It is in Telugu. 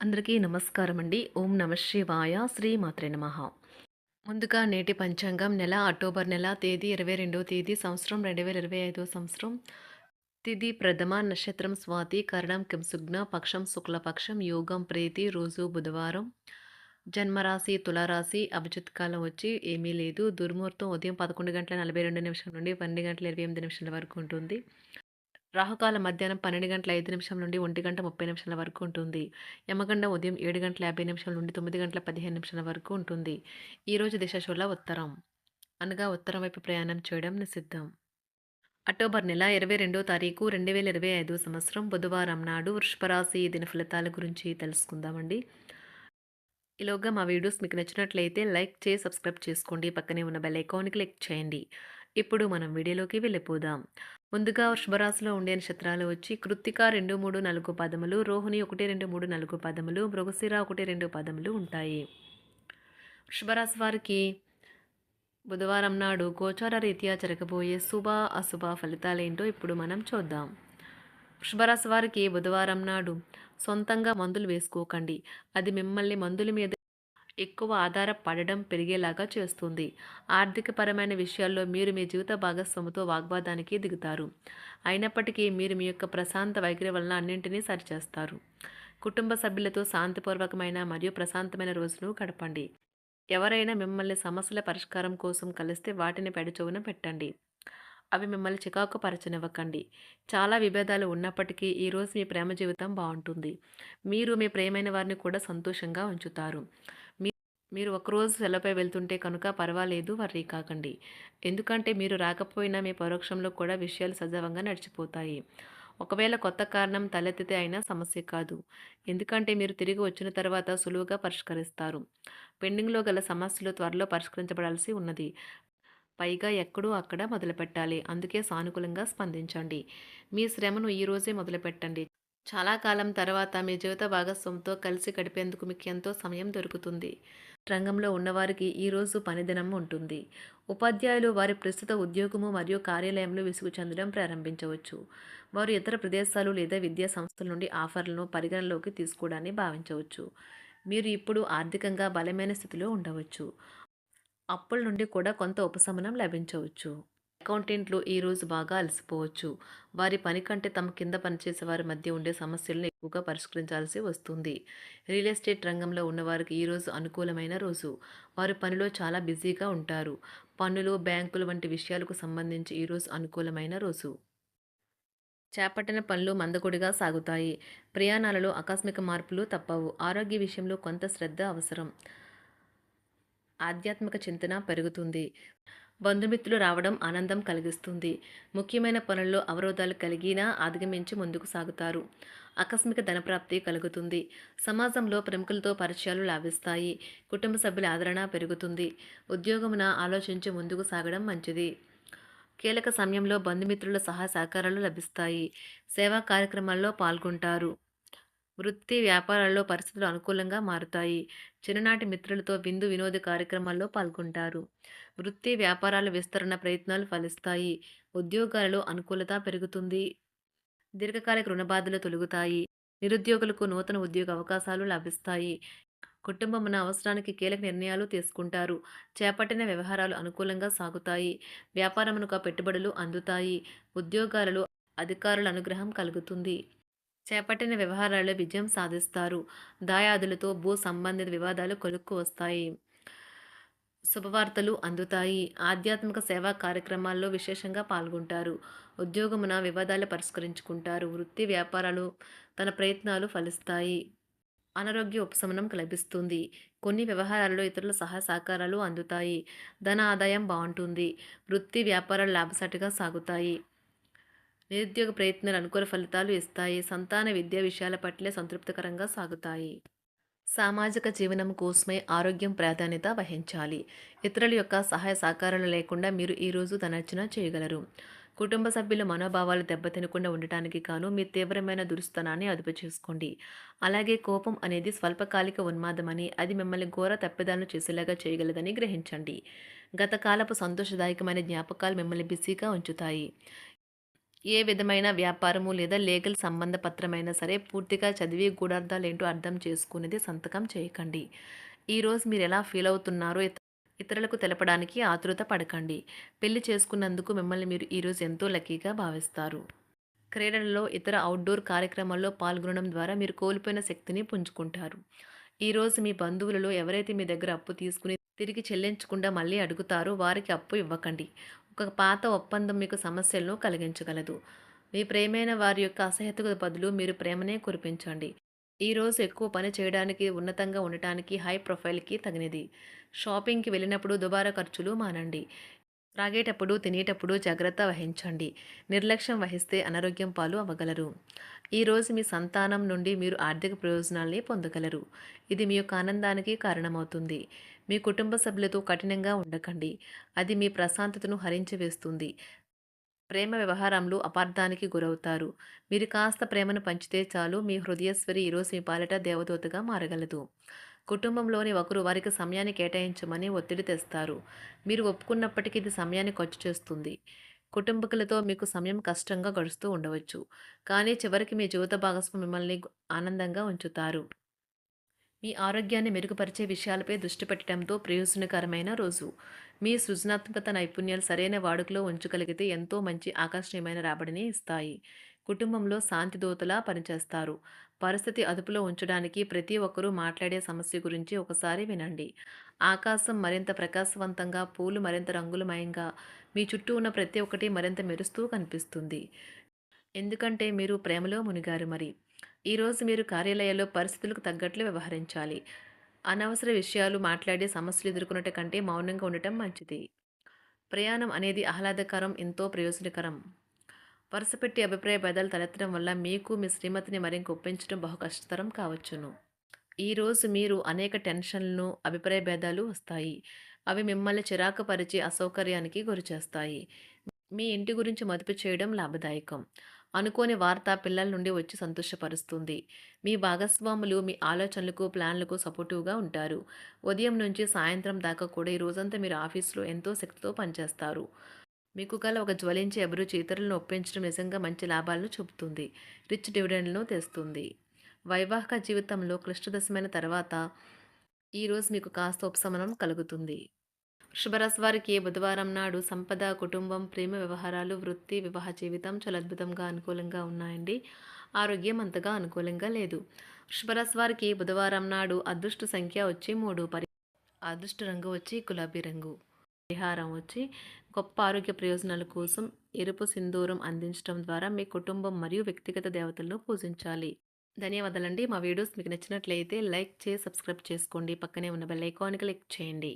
అందరికీ నమస్కారం అండి ఓం నమ శివాయ. శ్రీ మాత్రే నమ. ముందుగా నేటి పంచాంగం నెల అక్టోబర్ నెల తేదీ ఇరవై రెండవ తేదీ సంవత్సరం రెండు వేల ఇరవై ఐదో సంవత్సరం. తిది ప్రథమ నక్షత్రం స్వాతి కరణం కింసుగ్న పక్షం శుక్లపక్షం యోగం ప్రీతి రోజు బుధవారం. జన్మరాశి తులారాశి అభిజిత్ కాలం వచ్చి ఏమీ లేదు. దుర్ముహూర్తం ఉదయం పదకొండు గంటల నలభై రెండు నిమిషాల నుండి పన్నెండు గంటల ఇరవై ఎనిమిది నిమిషాల వరకు ఉంటుంది. రాహుకాలం మధ్యాహ్నం పన్నెండు గంటల ఐదు నిమిషం నుండి ఒంటి గంట ముప్పై నిమిషాల వరకు ఉంటుంది. యమగండ ఉదయం ఏడు గంటల యాభై నిమిషాల నుండి తొమ్మిది గంటల పదిహేను నిమిషాల వరకు ఉంటుంది. ఈరోజు దిశశూల ఉత్తరం. అనగా ఉత్తరం వైపు ప్రయాణం చేయడం నిషిద్ధం. అక్టోబర్ నెల ఇరవై రెండో తారీఖు రెండు వేల ఇరవై ఐదు సంవత్సరం బుధవారం నాడు వృషభరాశి దిన ఫలితాల గురించి తెలుసుకుందామండి. ఈలోగా మా వీడియోస్ మీకు నచ్చినట్లయితే లైక్ చేసి సబ్స్క్రైబ్ చేసుకోండి. పక్కనే ఉన్న బెల్ ఐకాన్ క్లిక్ చేయండి. ఇప్పుడు మనం వీడియోలోకి వెళ్ళిపోదాం. ముందుగా వృషభరాశిలో ఉండే నక్షత్రాలు వచ్చి కృత్తిక రెండు మూడు నాలుగు పదములు రోహిణి ఒకటి రెండు మూడు నాలుగు పదములు మృగశిర ఒకటి రెండు పదములు ఉంటాయి. వృషభరాశి వారికి బుధవారం నాడు గోచార రీత్యా జరగబోయే శుభ అశుభ ఫలితాలేంటో ఇప్పుడు మనం చూద్దాం. వృషభరాశి వారికి బుధవారం నాడు సొంతంగా మందులు వేసుకోకండి. అది మిమ్మల్ని మందుల మీద ఎక్కువ ఆధారపడడం పెరిగేలాగా చేస్తుంది. ఆర్థికపరమైన విషయాల్లో మీరు మీ జీవిత భాగస్వామితో వాగ్వాదానికి దిగుతారు. అయినప్పటికీ మీరు మీ యొక్క ప్రశాంత వైఖరి వలన అన్నింటినీ సరిచేస్తారు. కుటుంబ సభ్యులతో శాంతిపూర్వకమైన మరియు ప్రశాంతమైన రోజును గడపండి. ఎవరైనా మిమ్మల్ని సమస్యల పరిష్కారం కోసం కలిస్తే వాటిని పెడచవున పెట్టండి. అవి మిమ్మల్ని చికాకు పరచనివ్వకండి. చాలా విభేదాలు ఉన్నప్పటికీ ఈరోజు మీ ప్రేమ జీవితం బాగుంటుంది. మీరు మీ ప్రేమైన వారిని కూడా సంతోషంగా ఉంచుతారు. మీరు ఒకరోజు సెలవుపై వెళ్తుంటే కనుక పర్వాలేదు వర్రీ కాకండి. ఎందుకంటే మీరు రాకపోయినా మీ పరోక్షంలో కూడా విషయాలు సజావంగా నడిచిపోతాయి. ఒకవేళ కొత్త కారణం తలెత్తితే అయినా సమస్య కాదు. ఎందుకంటే మీరు తిరిగి వచ్చిన తర్వాత సులువుగా పరిష్కరిస్తారు. పెండింగ్లో గల సమస్యలు త్వరలో పరిష్కరించబడాల్సి ఉన్నది. పైగా ఎక్కడూ అక్కడ మొదలుపెట్టాలి. అందుకే సానుకూలంగా స్పందించండి. మీ శ్రమను ఈరోజే మొదలుపెట్టండి. చాలా కాలం తర్వాత మీ జీవిత భాగస్వామితో కలిసి గడిపేందుకు మీకు ఎంతో సమయం దొరుకుతుంది. రంగంలో ఉన్నవారికి ఈరోజు పనిదినం ఉంటుంది. ఉపాధ్యాయులు వారి ప్రస్తుత ఉద్యోగము మరియు కార్యాలయంలో విసుగు చెందడం ప్రారంభించవచ్చు. వారు ఇతర ప్రదేశాలు లేదా విద్యా సంస్థల నుండి ఆఫర్లను పరిగణలోకి తీసుకోవడాన్ని భావించవచ్చు. మీరు ఇప్పుడు ఆర్థికంగా బలమైన స్థితిలో ఉండవచ్చు. అప్పుల నుండి కూడా కొంత ఉపశమనం లభించవచ్చు. అకౌంటెంట్లు ఈరోజు బాగా అలసిపోవచ్చు. వారి పని కంటే తమ కింద పనిచేసే వారి మధ్య ఉండే సమస్యలను ఎక్కువగా పరిష్కరించాల్సి వస్తుంది. రియల్ ఎస్టేట్ రంగంలో ఉన్నవారికి ఈరోజు అనుకూలమైన రోజు. వారు పనిలో చాలా బిజీగా ఉంటారు. పన్నులు బ్యాంకులు వంటి విషయాలకు సంబంధించి ఈరోజు అనుకూలమైన రోజు. చేపట్టిన పనులు మందకొడిగా సాగుతాయి. ప్రయాణాలలో ఆకస్మిక మార్పులు తప్పవు. ఆరోగ్య విషయంలో కొంత శ్రద్ధ అవసరం. ఆధ్యాత్మిక చింతన పెరుగుతుంది. బంధుమిత్రులు రావడం ఆనందం కలిగిస్తుంది. ముఖ్యమైన పనుల్లో అవరోధాలు కలిగినా అధిగమించి ముందుకు సాగుతారు. ఆకస్మిక ధనప్రాప్తి కలుగుతుంది. సమాజంలో ప్రముఖులతో పరిచయాలు లాభిస్తాయి. కుటుంబ సభ్యుల ఆదరణ పెరుగుతుంది. ఉద్యోగమున ఆలోచించి ముందుకు సాగడం మంచిది. కీలక సమయంలో బంధుమిత్రుల సహా సహకారాలు లభిస్తాయి. సేవా కార్యక్రమాల్లో పాల్గొంటారు. వృత్తి వ్యాపారాల్లో పరిస్థితులు అనుకూలంగా మారుతాయి. చిన్ననాటి మిత్రులతో విందు వినోద కార్యక్రమాల్లో పాల్గొంటారు. వృత్తి వ్యాపారాల విస్తరణ ప్రయత్నాలు ఫలిస్తాయి. ఉద్యోగాలలో అనుకూలత పెరుగుతుంది. దీర్ఘకాలిక రుణబాధలు తొలుగుతాయి. నిరుద్యోగులకు నూతన ఉద్యోగ అవకాశాలు లభిస్తాయి. కుటుంబమున అవసరానికి కీలక నిర్ణయాలు తీసుకుంటారు. చేపట్టిన వ్యవహారాలు అనుకూలంగా సాగుతాయి. వ్యాపారమునకు పెట్టుబడులు అందుతాయి. ఉద్యోగాలలో అధికారుల అనుగ్రహం కలుగుతుంది. చేపట్టిన వ్యవహారాల్లో విజయం సాధిస్తారు. దాయాదులతో భూ సంబంధిత వివాదాలు కొలుక్కు వస్తాయి. శుభవార్తలు అందుతాయి. ఆధ్యాత్మిక సేవా కార్యక్రమాల్లో విశేషంగా పాల్గొంటారు. ఉద్యోగమున వివాదాలు పరిష్కరించుకుంటారు. వృత్తి వ్యాపారాలు తన ప్రయత్నాలు ఫలిస్తాయి. అనారోగ్య ఉపశమనం లభిస్తుంది. కొన్ని వ్యవహారాల్లో ఇతరుల సహాయ సహకారాలు అందుతాయి. ధన ఆదాయం బాగుంటుంది. వృత్తి వ్యాపారాలు లాభసాటిగా సాగుతాయి. నిరుద్యోగ ప్రయత్నాలు అనుకూల ఫలితాలు ఇస్తాయి. సంతాన విద్యా విషయాల పట్లే సంతృప్తికరంగా సాగుతాయి. సామాజిక జీవనం కోసమే ఆరోగ్యం ప్రాధాన్యత వహించాలి. ఇతరుల యొక్క సహాయ సహకారాలు లేకుండా మీరు ఈరోజు ధనర్చన చేయగలరు. కుటుంబ సభ్యుల మనోభావాలు దెబ్బతినకుండా ఉండటానికి కాను మీ తీవ్రమైన దురుస్తనాన్ని అదుపు చేసుకోండి. అలాగే కోపం అనేది స్వల్పకాలిక ఉన్మాదమని అది మిమ్మల్ని ఘోర తప్పిదాలను చేసేలాగా చేయగలదని గ్రహించండి. గతకాలపు సంతోషదాయకమైన జ్ఞాపకాలు మిమ్మల్ని బిజీగా ఉంచుతాయి. ఏ విధమైన వ్యాపారము లేదా లీగల్ సంబంధ పత్రమైనా సరే పూర్తిగా చదివి గూఢార్థాలేంటో అర్థం చేసుకునేది సంతకం చేయకండి. ఈరోజు మీరు ఎలా ఫీల్ అవుతున్నారో ఇతరులకు తెలపడానికి ఆతృత పడకండి. పెళ్ళి చేసుకున్నందుకు మిమ్మల్ని మీరు ఈరోజు ఎంతో లక్కీగా భావిస్తారు. క్రీడలలో ఇతర అవుట్డోర్ కార్యక్రమాల్లో పాల్గొనడం ద్వారా మీరు కోల్పోయిన శక్తిని పుంజుకుంటారు. ఈరోజు మీ బంధువులలో ఎవరైతే మీ దగ్గర అప్పు తీసుకుని తిరిగి చెల్లించకుండా మళ్ళీ అడుగుతారో వారికి అప్పు ఇవ్వకండి. ఒక పాత ఒప్పందం మీకు సమస్యలను కలిగించగలదు. మీ ప్రేమైన వారి యొక్క అసహ్యతకు బదులు మీరు ప్రేమనే కురిపించండి. ఈరోజు ఎక్కువ పని చేయడానికి ఉన్నతంగా ఉండటానికి హై ప్రొఫైల్కి తగినది. షాపింగ్కి వెళ్ళినప్పుడు దుబారా ఖర్చులు మానండి. త్రాగేటప్పుడు తినేటప్పుడు జాగ్రత్త వహించండి. నిర్లక్ష్యం వహిస్తే అనారోగ్యం పాలు అవ్వగలరు. ఈరోజు మీ సంతానం నుండి మీరు ఆర్థిక ప్రయోజనాల్ని పొందగలరు. ఇది మీ యొక్క ఆనందానికి కారణమవుతుంది. మీ కుటుంబ సభ్యులతో కఠినంగా ఉండకండి. అది మీ ప్రశాంతతను హరించివేస్తుంది. ప్రేమ వ్యవహారంలో అపార్థానికి గురవుతారు. మీరు కాస్త ప్రేమను పంచితే చాలు మీ హృదయస్వరి ఈరోజు మీ పాలిట దేవదూతగా మారగలదు. కుటుంబంలోని ఒకరు వారికి సమయాన్ని కేటాయించమని ఒత్తిడి తెస్తారు. మీరు ఒప్పుకున్నప్పటికీ ఇది సమయాన్ని ఖర్చు చేస్తుంది. కుటుంబకులతో మీకు సమయం కష్టంగా గడుస్తూ ఉండవచ్చు. కానీ చివరికి మీ జీవిత భాగస్వామి మిమ్మల్ని ఆనందంగా ఉంచుతారు. మీ ఆరోగ్యాన్ని మెరుగుపరిచే విషయాలపై దృష్టి పెట్టడంతో ప్రయోజనకరమైన రోజు. మీ సృజనాత్మకత నైపుణ్యాలు సరైన వాడుకలో ఉంచగలిగితే ఎంతో మంచి ఆకర్షణీయమైన రాబడిని ఇస్తాయి. కుటుంబంలో శాంతి దూతలా పనిచేస్తారు. పరిస్థితి అదుపులో ఉంచడానికి ప్రతి ఒక్కరూ మాట్లాడే సమస్య గురించి ఒకసారి వినండి. ఆకాశం మరింత ప్రకాశవంతంగా పూలు మరింత రంగులమయంగా మీ చుట్టూ ఉన్న ప్రతి ఒక్కటి మరింత మెరుస్తూ కనిపిస్తుంది. ఎందుకంటే మీరు ప్రేమలో మునిగారు మరి. ఈరోజు మీరు కార్యాలయాల్లో పరిస్థితులకు తగ్గట్లు వ్యవహరించాలి. అనవసర విషయాలు మాట్లాడి సమస్యలు ఎదుర్కొనట కంటే మౌనంగా ఉండటం మంచిది. ప్రయాణం అనేది ఆహ్లాదకరం ఎంతో ప్రయోజనకరం. వరుసపెట్టి అభిప్రాయ భేదాలు తలెత్తడం వల్ల మీకు మీ శ్రీమతిని మరింత ఒప్పించడం బహు కష్టతరం కావచ్చును. ఈరోజు మీరు అనేక టెన్షన్లను అభిప్రాయ భేదాలు వస్తాయి. అవి మిమ్మల్ని చిరాకు పరిచి అసౌకర్యానికి గురిచేస్తాయి. మీ ఇంటి గురించి మదుపు చేయడం లాభదాయకం. అనుకోని వార్త పిల్లల నుండి వచ్చి సంతోషపరుస్తుంది. మీ భాగస్వాములు మీ ఆలోచనలకు ప్లాన్లకు సపోర్టివ్గా ఉంటారు. ఉదయం నుంచి సాయంత్రం దాకా కూడా ఈ రోజంతా మీరు ఆఫీస్లో ఎంతో శక్తితో పనిచేస్తారు. మీకు గల ఒక జ్వలించే అభిరుచి ఇతరులను ఒప్పించడం నిజంగా మంచి లాభాలను చూపుతుంది. రిచ్ డివిడెండ్లను తెస్తుంది. వైవాహిక జీవితంలో క్లిష్టదశమైన తర్వాత ఈరోజు మీకు కాస్త ఉపశమనం కలుగుతుంది. శుభరాశి వారికి బుధవారం నాడు సంపద కుటుంబం ప్రేమ వ్యవహారాలు వృత్తి వివాహ జీవితం చాలా అద్భుతంగా అనుకూలంగా ఉన్నాయండి. ఆరోగ్యం అంతగా అనుకూలంగా లేదు. శుభరాశి వారికి బుధవారం నాడు అదృష్ట సంఖ్య వచ్చి మూడు. పరి అదృష్ట రంగు వచ్చి గులాబీ రంగు. పరిహారం వచ్చి గొప్ప ఆరోగ్య ప్రయోజనాల కోసం ఎరుపు సింధూరం అందించడం ద్వారా మీ కుటుంబం మరియు వ్యక్తిగత దేవతలను పూజించాలి. ధన్యవాదాలండి. మా వీడియోస్ మీకు నచ్చినట్లయితే లైక్ చేసి సబ్స్క్రైబ్ చేసుకోండి. పక్కనే ఉన్న బెల్ ఐకాన్ క్లిక్ చేయండి.